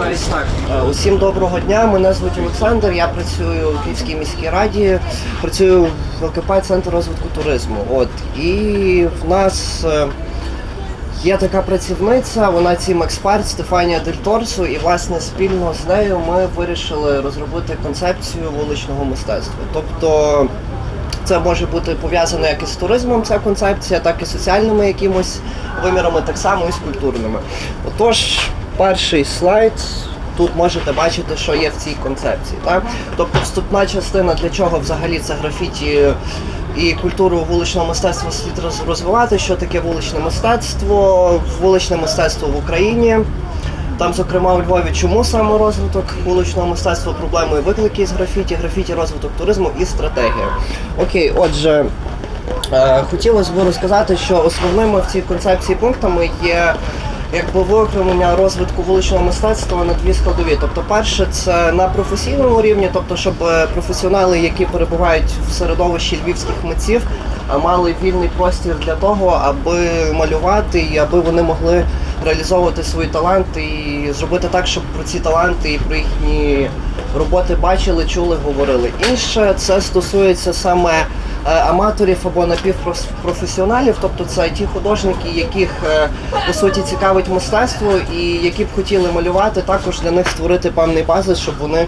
Е, Усім доброго дня. Мене звуть Олександр. Я працюю в Київській міській раді, працюю в ЛКП Центр розвитку туризму. От і в нас е, є така працівниця, вона цим експерт Стефанія Дель Торсо, і власне спільно з нею ми вирішили розробити концепцію вуличного мистецтва. Тобто це може бути пов'язано як із туризмом, ця концепція, так і соціальними якимось вимірами, так само і з культурними. Отож, перший слайд. Тут можете бачити, що є в цій концепції. Так? Тобто вступна частина для чого взагалі це графіті і культуру вуличного мистецтва слід роз- розвивати, що таке вуличне мистецтво, вуличне мистецтво в Україні. Там, зокрема, у Львові, чому саме розвиток вуличного мистецтва, проблеми і виклики з графіті, графіті, розвиток туризму і стратегія. Окей, отже, е, хотілося б розказати, що основними в цій концепції пунктами є якби виокремлення розвитку вуличного мистецтва на дві складові. Тобто, перше, це на професійному рівні, тобто, щоб е, професіонали, які перебувають в середовищі львівських митців, е, мали вільний простір для того, аби малювати і аби вони могли реалізовувати свої таланти і зробити так, щоб про ці таланти і про їхні роботи бачили, чули, говорили. Інше це стосується саме е, аматорів або напівпрофесіоналів, тобто це ті художники, яких е, по суті цікавить мистецтво і які б хотіли малювати, також для них створити певний базис, щоб вони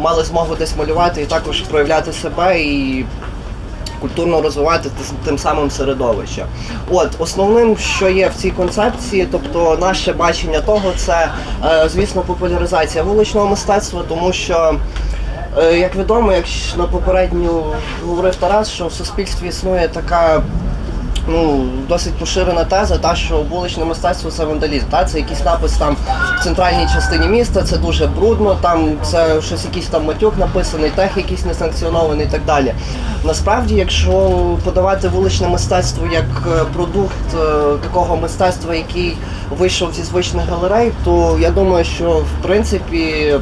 мали змогу десь малювати і також проявляти себе і культурно розвивати тим самим середовище. От основним, що є в цій концепції, тобто наше бачення того, це е, звісно популяризація вуличного мистецтва, тому що. е, Як відомо, як на попередню говорив Тарас, що в суспільстві існує така ну, досить поширена теза, та, що вуличне мистецтво це вандалізм. Та, це якийсь напис там в центральній частині міста, це дуже брудно, там це щось якийсь там матюк написаний, тех якийсь несанкціонований і так далі. Насправді, якщо подавати вуличне мистецтво як е, продукт е, такого мистецтва, який вийшов зі звичних галерей, то я думаю, що в принципі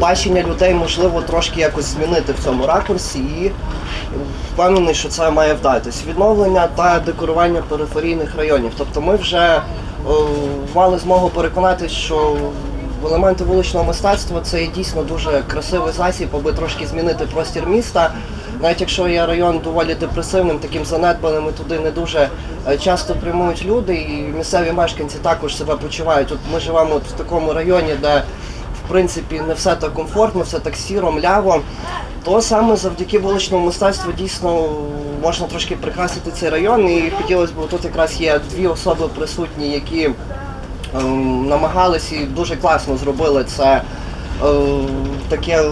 бачення людей можливо трошки якось змінити в цьому ракурсі і впевнений, що це має вдатись. Відновлення та декорування периферійних районів. Тобто ми вже е, мали змогу переконатись, що елементи вуличного мистецтва це є дійсно дуже красивий засіб, аби трошки змінити простір міста. Навіть якщо є район доволі депресивним, таким занедбаним, і туди не дуже е, часто прямують люди, і місцеві мешканці також себе почувають. От ми живемо от в такому районі, де принципі не все так комфортно, все так сіро, мляво. То саме завдяки вуличному мистецтву дійсно можна трошки прикрасити цей район. І хотілося б тут якраз є дві особи присутні, які ем, намагалися і дуже класно зробили це. е, таке,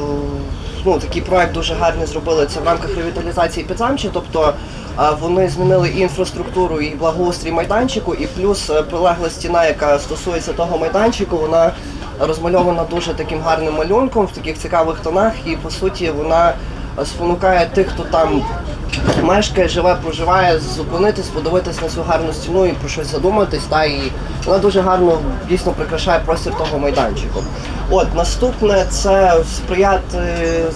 ну, такий проект дуже гарний зробили це в рамках ревіталізації підзамчі, тобто е, вони змінили і інфраструктуру і благоустрій майданчику, і плюс е, прилегла стіна, яка стосується того майданчику, вона розмальована дуже таким гарним малюнком в таких цікавих тонах, і по суті вона спонукає тих, хто там мешкає, живе, проживає, зупинитись, подивитись на цю гарну стіну і про щось задуматись. Та і вона дуже гарно дійсно прикрашає простір того майданчику. От наступне це сприяти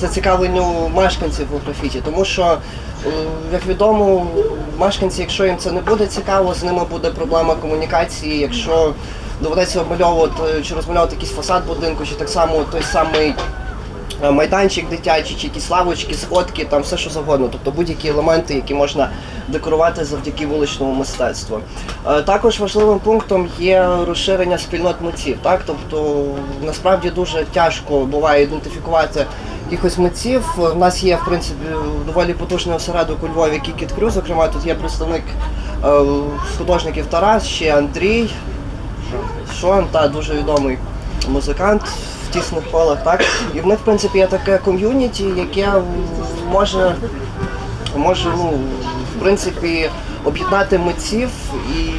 зацікавленню мешканців у графіті, тому що. е, Як відомо, мешканці, якщо їм це не буде цікаво, з ними буде проблема комунікації. Якщо доведеться обмальовувати чи розмальовувати якийсь фасад будинку, чи так само той самий е, майданчик дитячий, чи якісь лавочки, сходки, там все що завгодно. Тобто будь-які елементи, які можна декорувати завдяки вуличному мистецтву. Е, Також важливим пунктом є розширення спільнот митців. Так? Тобто насправді дуже тяжко буває ідентифікувати якихось митців. У нас є в принципі доволі потужний осередок у Львові Кікіт Крю. Зокрема, тут є представник е, художників Тарас, ще Андрій. Шон, та дуже відомий музикант в тісних колах, так? І в них, в принципі, є таке ком'юніті, яке може, може ну, в принципі, об'єднати митців і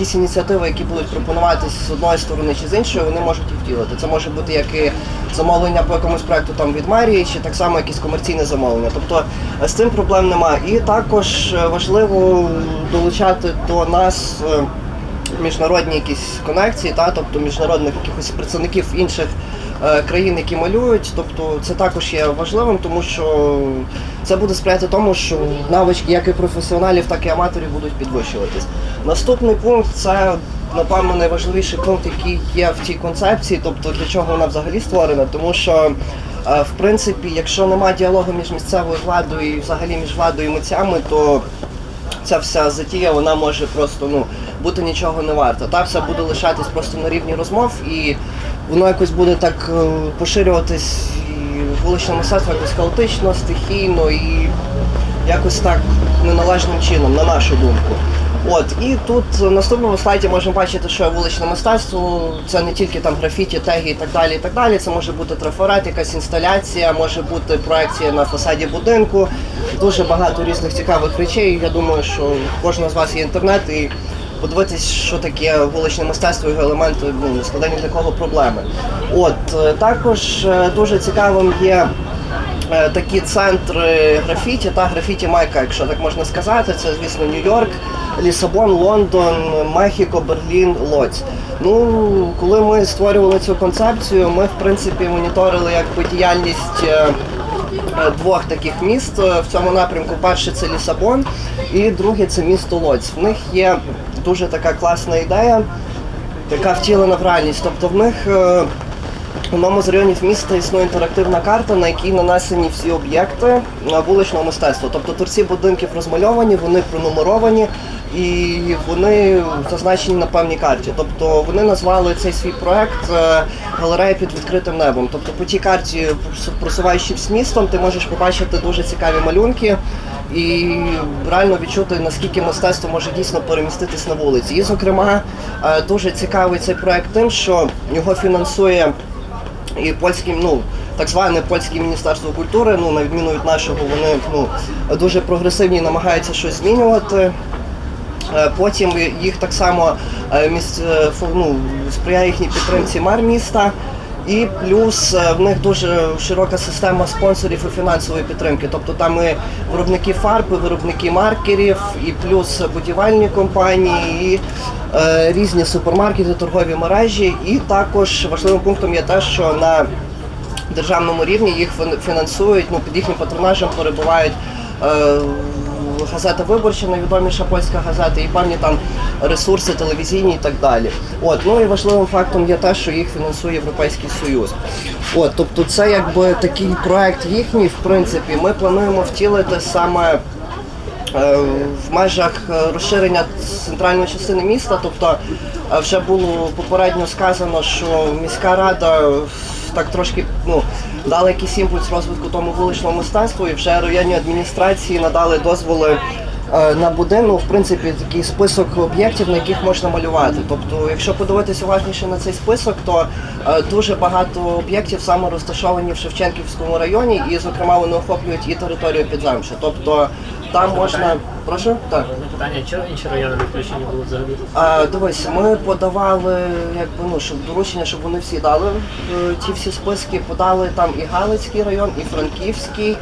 якісь ініціативи, які будуть пропонуватися з одної сторони чи з іншої, вони можуть їх втілити. Це може бути як і замовлення по якомусь проекту там від мерії, чи так само якісь комерційне замовлення. Тобто е, з цим проблем немає. І також е, важливо долучати до нас. Міжнародні якісь конекції, та, тобто міжнародних якихось представників інших е, країн, які малюють. Тобто це також є важливим, тому що це буде сприяти тому, що навички як і професіоналів, так і аматорів будуть підвищуватись. Наступний пункт це напевно, найважливіший пункт, який є в цій концепції, тобто для чого вона взагалі створена, тому що. е, В принципі, якщо немає діалогу між місцевою владою і взагалі між владою і митцями, то ця вся затія вона може просто ну бути нічого не варта. Та все буде лишатись просто на рівні розмов, і воно якось буде так е, поширюватись і вуличне мистецтво якось хаотично, стихійно і якось так неналежним чином, на нашу думку. От і тут на наступному слайді можемо бачити, що вуличне мистецтво це не тільки там графіті, теги і так далі. І так далі. Це може бути трафарет, якась інсталяція, може бути проекція на фасаді будинку. Дуже багато різних цікавих речей. Я думаю, що у кожного з вас є інтернет і подивитись, що таке вуличне мистецтво його елементи ну, не складені для кого проблеми. От е, також е, дуже цікавим є. Е, такі центри графіті та графіті Майка, якщо так можна сказати. Це, звісно, Нью-Йорк, Лісабон, Лондон, Мехіко, Берлін, Лоць. Ну, коли ми створювали цю концепцію, ми в принципі моніторили якби діяльність. Е, Двох таких міст е, в цьому напрямку. Перше це Лісабон, і друге це місто Лоць. В них є дуже така класна ідея, яка втілена в реальність. Тобто в них е, в одному з районів міста існує інтерактивна карта, на якій нанесені всі об'єкти вуличного мистецтва. Тобто торці будинків розмальовані, вони пронумеровані і вони зазначені на певній карті. Тобто вони назвали цей свій проект е, галерея під відкритим небом. Тобто по тій карті, просуваючись містом, ти можеш побачити дуже цікаві малюнки. І реально відчути, наскільки мистецтво може дійсно переміститись на вулиці. І, зокрема, е, дуже цікавий цей проект тим, що його фінансує і польське, ну так зване польське міністерство культури, ну на відміну від нашого, вони ну дуже прогресивні, намагаються щось змінювати. Е, Потім їх так само е, е, ну, сприяє їхній підтримці мер міста. І плюс в них дуже широка система спонсорів і фінансової підтримки. Тобто там і виробники фарб, і виробники маркерів, і плюс будівельні компанії, і е, різні супермаркети, торгові мережі. І також важливим пунктом є те, що на державному рівні їх фін- фінансують, ну під їхнім патронажем перебувають. Е, Газета виборча, найвідоміша польська газета, і певні там ресурси телевізійні і так далі. От ну і важливим фактом є те, що їх фінансує Європейський Союз. От, тобто, це якби такий проект їхній. В принципі, ми плануємо втілити саме е, в межах е, розширення центральної частини міста. Тобто е, вже було попередньо сказано, що міська рада е, так трошки ну, дала якийсь імпульс розвитку тому вуличному мистецтву, і вже районні адміністрації надали дозволи. е, На будину, в принципі, такий список об'єктів, на яких можна малювати. Тобто, якщо подивитися уважніше на цей список, то е, дуже багато об'єктів саме розташовані в Шевченківському районі, і, зокрема, вони охоплюють і територію підземча. Тобто там можна. Прошу? Так. Питання, чого інші райони не включені були взагалі? А, дивись, ми подавали якби ну щоб доручення, щоб вони всі дали е, ті всі списки. Подали там і Галицький район, і Франківський,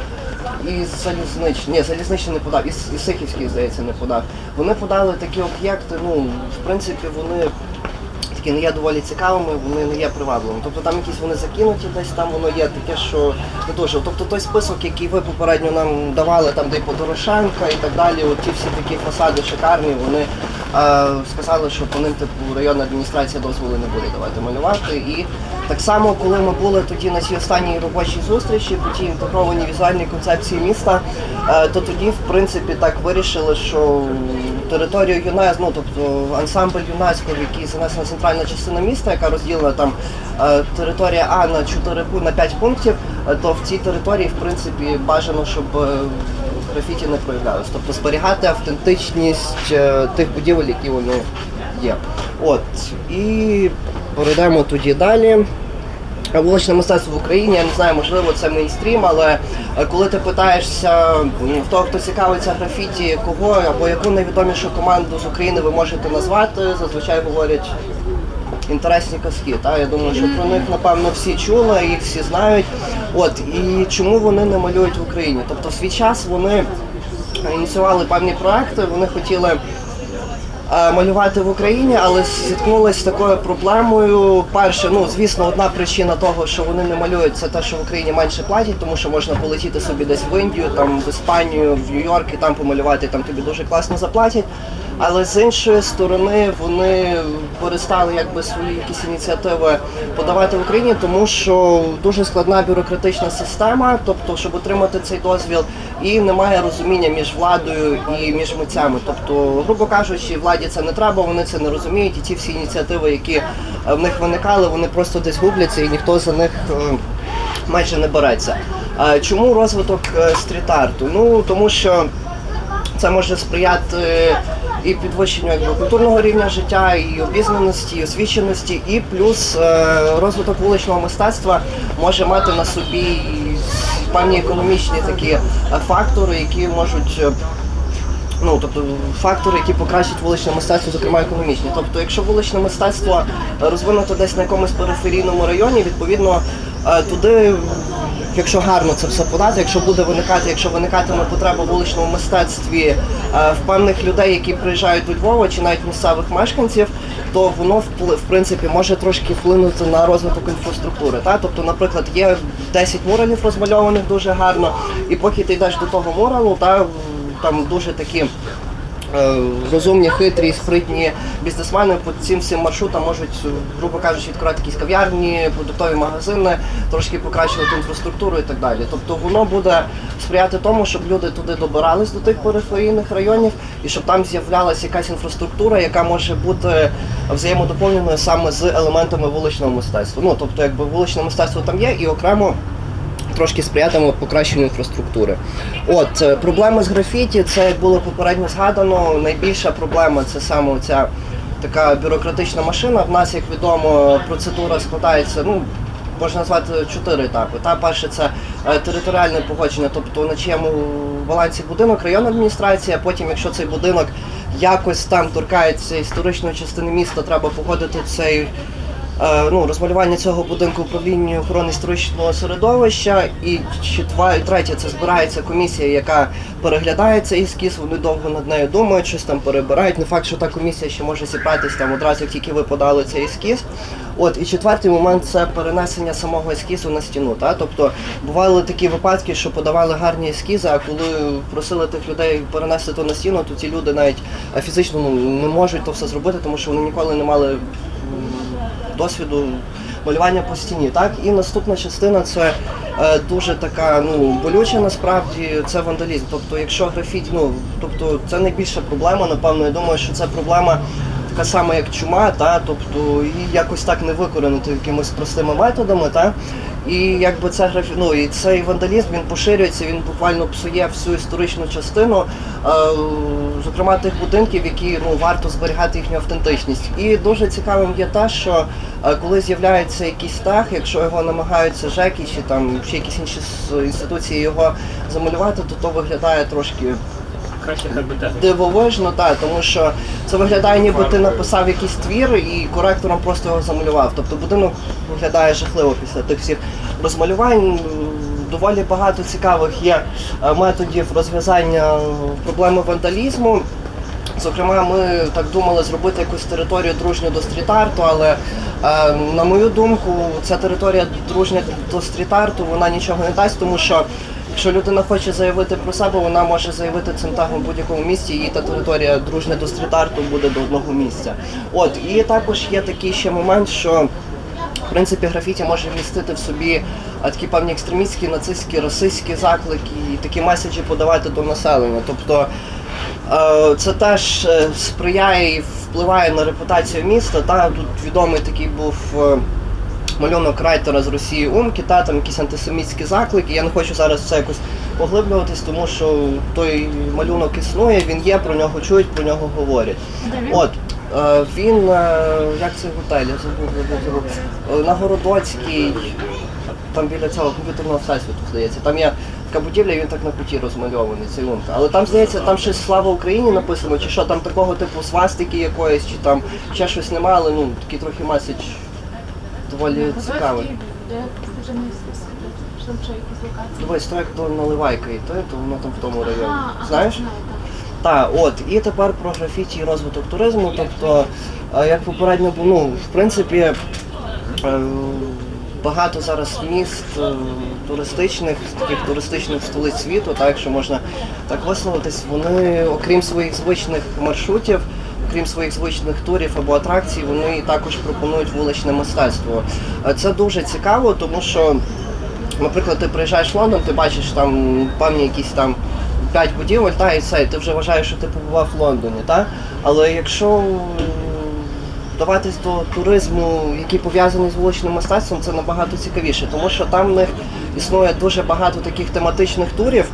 і Залізничний. Ні, Залізничний не подав, і, С- і Сихівський, здається, не подав. Вони подали такі об'єкти. Ну в принципі, вони. Такі не є доволі цікавими, вони не є привабливими. Тобто там якісь вони закинуті десь, там воно є таке, що не дуже. Тобто той список, який ви попередньо нам давали, там де і Подорошенка і так далі, от ті всі такі фасади шикарні, вони е, сказали, що по ним типу районна адміністрація дозволу не буде давати малювати. І так само, коли ми були тоді на цій останній робочій зустрічі, по тій інтегрованій візуальній концепції міста, е, то тоді, в принципі, так вирішили, що територію ЮНЕС, ну тобто ансамбль ЮНЕСКО, який занесена центральна частина міста, яка розділена там е, територія А на 4 пу- на 5 пунктів, е, то в цій території, в принципі, бажано, щоб графіті не проявлялось. Тобто зберігати автентичність тих будівель, які вони є. От. І перейдемо тоді далі. Вуличне мистецтво в Україні, я не знаю, можливо, це мейнстрім, але е, коли ти питаєшся в того, хто цікавиться графіті, кого або яку найвідомішу команду з України ви можете назвати, зазвичай говорять інтересні казки. Та? Я думаю, що про них, напевно, всі чули, їх всі знають. От, і чому вони не малюють в Україні? Тобто в свій час вони ініціювали певні проекти, вони хотіли малювати в Україні, але зіткнулися з такою проблемою. Перше, ну звісно, одна причина того, що вони не малюють, це те, що в Україні менше платять, тому що можна полетіти собі десь в Індію, там в Іспанію, в Нью-Йорк і там помалювати, там тобі дуже класно заплатять. Але з іншої сторони вони перестали якби свої якісь ініціативи подавати в Україні, тому що дуже складна бюрократична система, тобто, щоб отримати цей дозвіл, і немає розуміння між владою і між митцями. Тобто, грубо кажучи, владі це не треба, вони це не розуміють, і ті всі ініціативи, які е, в них виникали, вони просто десь губляться, і ніхто за них е, майже не береться. Чому розвиток е, стріт-арту? Ну тому що це може сприяти і підвищенню якби, культурного рівня життя, і обізнаності, і освіченості, і плюс е, розвиток вуличного мистецтва може мати на собі певні економічні такі е, фактори, які можуть. е, Ну, тобто фактори, які покращать вуличне мистецтво, зокрема економічні. Тобто, якщо вуличне мистецтво розвинуто десь на якомусь периферійному районі, відповідно туди, якщо гарно це все подати, якщо буде виникати, якщо виникатиме потреба в вуличному мистецтві е, в певних людей, які приїжджають до Львова, чи навіть місцевих мешканців, то воно в принципі може трошки вплинути на розвиток інфраструктури. Та? Тобто, наприклад, є 10 муралів розмальованих дуже гарно, і поки ти йдеш до того муралу, та там дуже такі розумні, хитрі, спритні бізнесмени по цим всім маршрутам можуть, е, грубо кажучи, відкривати якісь кав'ярні, продуктові магазини, трошки покращувати інфраструктуру і так далі. Тобто воно буде сприяти тому, щоб люди туди добирались до тих периферійних районів і щоб там з'являлася якась інфраструктура, яка може бути взаємодоповненою саме з елементами вуличного мистецтва. Ну тобто, якби вуличне мистецтво там є і окремо трошки сприятиме покращенню інфраструктури. От е, проблеми з графіті, це як було попередньо згадано. Найбільша проблема це саме ця така бюрократична машина. В нас, як відомо, процедура складається. Ну можна назвати чотири етапи. Та перше це е, територіальне погодження, тобто на чиєму балансі будинок, районна адміністрація. Потім, якщо цей будинок якось там торкається історичної частини міста, треба погодити цей ну, розмалювання цього будинку управління охорони історичного середовища. І четва, і третє, це збирається комісія, яка переглядає цей ескіз, вони довго над нею думають, щось там перебирають. Не факт, що та комісія ще може зібратися там одразу, як тільки ви подали цей ескіз. От і четвертий момент це перенесення самого ескізу на стіну. Та? Тобто бували такі випадки, що подавали гарні ескізи, а коли просили тих людей перенести то на стіну, то ці люди навіть е, фізично ну, не можуть то все зробити, тому що вони ніколи не мали досвіду малювання по стіні. Так? І наступна частина це е, дуже така ну, болюча насправді, це вандалізм. Тобто, якщо графіті, ну тобто це найбільша проблема, напевно, я думаю, що це проблема. Така сама, як чума, та тобто її якось так не викоренити якимись простими методами, та і якби це графі... ну, і цей вандалізм він поширюється, він буквально псує всю історичну частину, е, зокрема тих будинків, які ну варто зберігати їхню автентичність. І дуже цікавим є те, що е, коли з'являється якийсь стах, якщо його намагаються ЖЕКи чи там ще якісь інші інституції його замалювати, то то виглядає трошки Краще хай дивовижно, так, тому що це виглядає, ніби ти написав якийсь твір і коректором просто його замалював. Тобто будинок виглядає жахливо після тих всіх розмалювань. Доволі багато цікавих є е, методів розв'язання проблеми вандалізму. Зокрема, ми так думали зробити якусь територію дружню до стріт-арту, але е, на мою думку, ця територія дружня до стріт-арту, вона нічого не дасть, тому що якщо людина хоче заявити про себе, вона може заявити цим тагом в будь-якому місці, і та територія дружня до стріт-арту буде до одного місця. От і також є такий ще момент, що в принципі, графіті може вмістити в собі такі певні екстремістські, нацистські, расистські заклики і такі меседжі подавати до населення. Тобто е, це теж е, сприяє і впливає на репутацію міста. Та тут відомий такий був. Малюнок райтера з Росії Умки, та там якісь антисемітські заклики. Я не хочу зараз це якось поглиблюватись, тому що той малюнок існує, він є, про нього чують, про нього говорять. От е, він е, як це готель, я забув, забув, забув. Е, На Городоцькій, там біля цього комп'ютерного всесвіту, здається. Там є така будівля, і він так на куті розмальований, цей лунка. Але там, здається, там щось слава Україні написано, чи що там такого типу свастики якоїсь, чи там ще щось немає, але ну такий трохи меседж доволі якісь локації. Дивись, то як до наливайка йти, то воно там в тому районі. Знаєш? так. Так, от, і тепер про графіті і розвиток туризму. Тобто, е, як попередньо ну, в принципі, е, багато зараз міст е, туристичних, таких туристичних столиць світу, так що можна так висловитись, вони, окрім своїх звичних маршрутів, окрім своїх звичних турів або атракцій, вони також пропонують вуличне мистецтво. Е, Це дуже цікаво, тому що Наприклад, ти приїжджаєш в Лондон, ти бачиш там певні якісь там п'ять будівель, та і все, і ти вже вважаєш, що ти побував в Лондоні, та? Але якщо вдаватись до туризму, який пов'язаний з вуличним мистецтвом, це набагато цікавіше, тому що там в них існує дуже багато таких тематичних турів.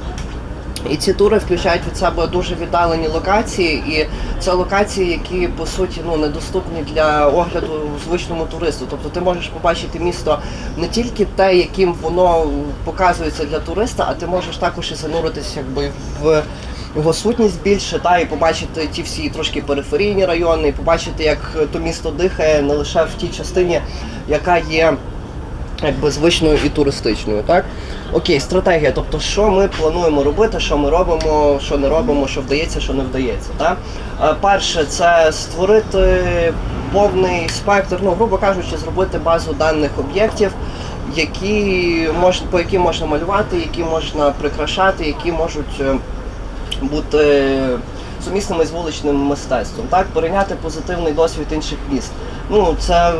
І ці тури включають від себе дуже віддалені локації, і це локації, які по суті ну недоступні для огляду звичному туристу. Тобто ти можеш побачити місто не тільки те, яким воно показується для туриста, а ти можеш також і зануритися якби в його сутність більше, та і побачити ті всі трошки периферійні райони, і побачити, як то місто дихає не лише в тій частині, яка є якби звичною і туристичною, так? Окей, стратегія. Тобто, що ми плануємо робити, що ми робимо, що не робимо, що вдається, що не вдається. Так? Е, Перше, це створити повний спектр, ну, грубо кажучи, зробити базу даних об'єктів, які мож, по яким можна малювати, які можна прикрашати, які можуть е, бути сумісними з вуличним мистецтвом, так перейняти позитивний досвід інших міст. Ну це е,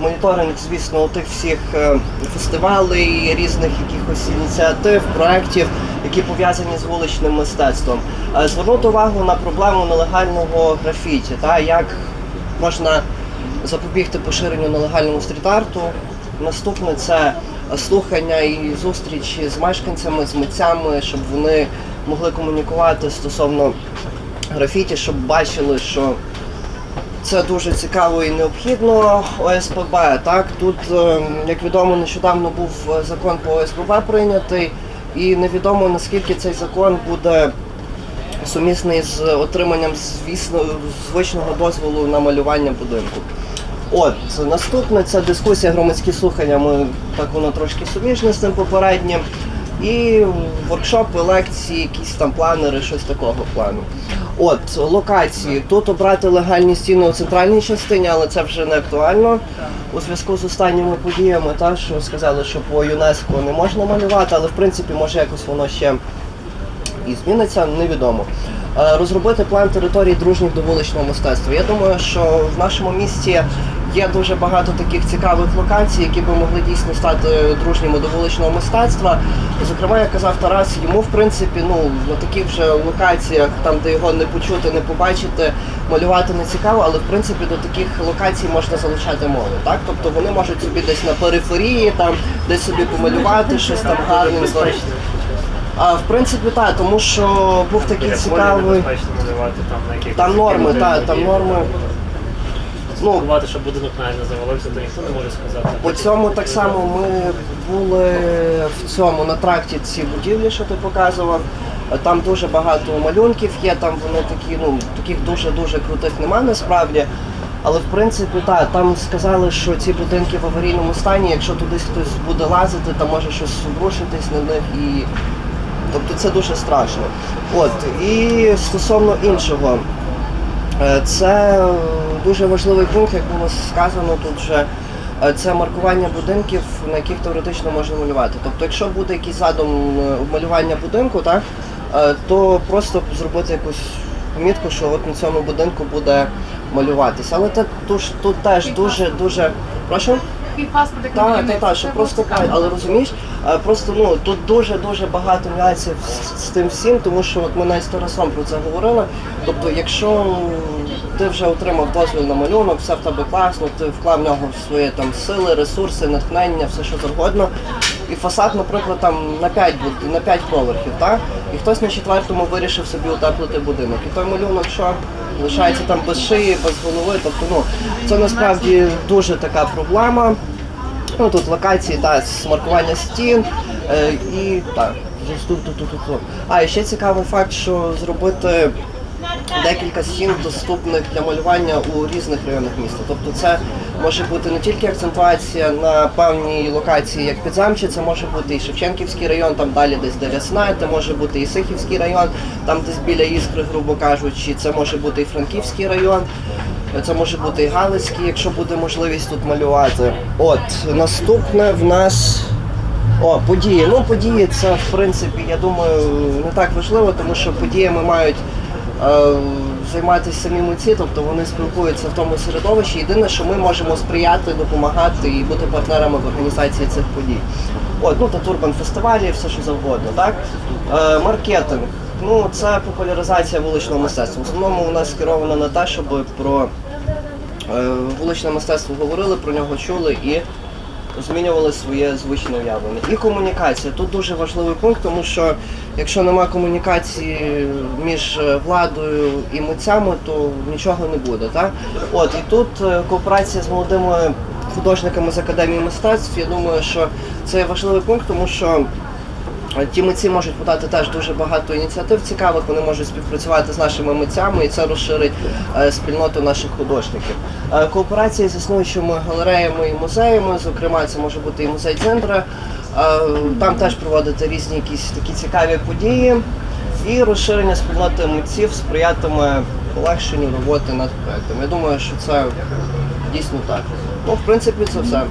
моніторинг, звісно, тих всіх е, фестивалей, різних якихось ініціатив, проєктів, які пов'язані з вуличним мистецтвом. Е, Звернути увагу на проблему нелегального графіті, та як можна запобігти поширенню нелегального стріт-арту. Наступне це слухання і зустрічі з мешканцями, з митцями, щоб вони могли комунікувати стосовно графіті, щоб бачили, що це дуже цікаво і необхідно. ОСПБ, так тут, е, як відомо, нещодавно був закон по ОСПБ прийнятий, і невідомо наскільки цей закон буде сумісний з отриманням звісно звичного дозволу на малювання будинку. От наступне це дискусія, громадські слухання. Ми так воно трошки суміжне з тим попереднім. І воркшопи, лекції, якісь там планери, щось такого плану. От локації. Тут обрати легальні стіни у центральній частині, але це вже не актуально у зв'язку з останніми подіями. Та що сказали, що по ЮНЕСКО не можна малювати, але в принципі може якось воно ще і зміниться, невідомо. Е, Розробити план територій дружніх до вуличного мистецтва. Я думаю, що в нашому місті є дуже багато таких цікавих локацій, які би могли дійсно стати дружніми до вуличного мистецтва. Зокрема, як казав Тарас, йому в принципі ну на таких вже локаціях, там де його не почути, не побачити, малювати не цікаво, але в принципі до таких локацій можна залучати молодь. Так, тобто вони можуть собі десь на периферії, там десь собі помалювати щось там. Безпечно. А в принципі так, тому що був такий цікавий. там Там норми, так, там норми. Ну, Слідкувати, щоб будинок навіть не завалився, то ніхто не може сказати. по цьому так само ми були в цьому на тракті ці будівлі, що ти показував. Там дуже багато малюнків є, там вони такі, ну таких дуже-дуже крутих нема насправді. Але в принципі так, там сказали, що ці будинки в аварійному стані, якщо туди хтось буде лазити, там може щось обрушитись на них і. Тобто це дуже страшно. От, і стосовно іншого, Е, Це дуже важливий пункт, як було сказано тут вже. е, Це маркування будинків, на яких теоретично можна малювати. Тобто, якщо буде якийсь задум е, малювання будинку, так, е, то просто зробити якусь помітку, що от на цьому будинку буде малюватися. Але це тут, тут теж дуже дуже. Прошу? І паспорт, як Так, так, так, що просто було але розумієш, е, просто ну тут дуже дуже багато нюансів з, з тим всім, тому що от ми навіть з Тарасом про це говорили. Тобто, якщо ти вже отримав дозвіл на малюнок, все в тебе класно, ти вклав в нього свої там сили, ресурси, натхнення, все що завгодно. І фасад, наприклад, там на 5 на 5 поверхів, так? І хтось на четвертому вирішив собі утеплити будинок. І той малюнок, що лишається там без шиї, без голови. Тобто, ну це насправді дуже така проблема. Ну тут локації та з маркування стін е, і так. тут, тут, тут, тут. А і ще цікавий факт, що зробити декілька стін доступних для малювання у різних районах міста. Тобто це може бути не тільки акцентуація на певній локації, як Підзамче, це може бути і Шевченківський район, там далі десь де Рясна, це може бути і Сихівський район, там десь біля Іскри, грубо кажучи, це може бути і Франківський район. Це може бути і Галицький, якщо буде можливість тут малювати. От наступне в нас о, події. Ну, події це в принципі, я думаю, не так важливо, тому що подіями мають займатися самі митці, тобто вони спілкуються в тому середовищі. Єдине, що ми можемо сприяти, допомагати і бути партнерами в організації цих подій. От, ну та турбан фестивалі, все що завгодно, так? Е, маркетинг. Ну, це популяризація вуличного мистецтва. В основному у нас скеровано на те, щоб про е, вуличне мистецтво говорили, про нього чули і змінювали своє звичне уявлення. І комунікація. Тут дуже важливий пункт, тому що якщо нема комунікації між е, владою і митцями, то нічого не буде. Так? От, і тут е, кооперація з молодими художниками з Академії мистецтв, я думаю, що це важливий пункт, тому що Ті митці можуть подати теж дуже багато ініціатив цікавих, вони можуть співпрацювати з нашими митцями, і це розширить е, спільноту наших художників. Е, Кооперація з існуючими галереями і музеями, зокрема, це може бути і музей Дзиндра. Е, Там теж проводити різні якісь такі цікаві події. І розширення спільноти митців сприятиме полегшенню роботи над проектом. Я думаю, що це дійсно так. Ну, в принципі, це все.